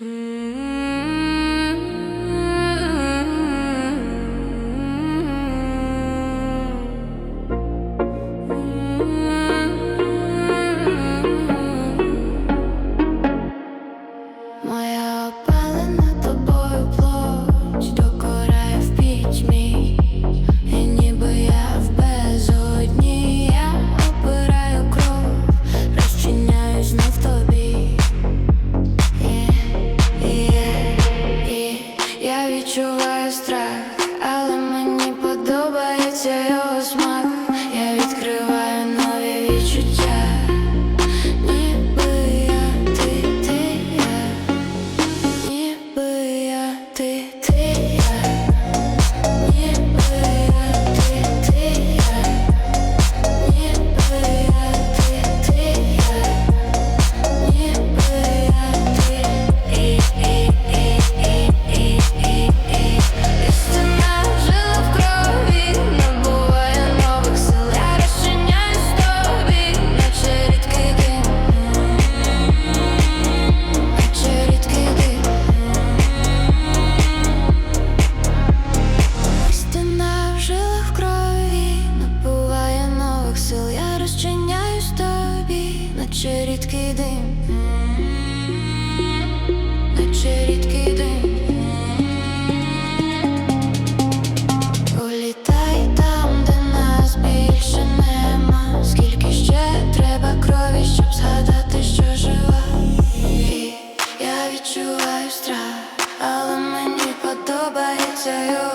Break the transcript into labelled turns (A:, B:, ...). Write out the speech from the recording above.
A: Mm. дим, наче рідкий дим Улітай там, де нас більше нема, скільки ще треба крові, щоб згадати, що жива. Я відчуваю страх, але мені подобається. його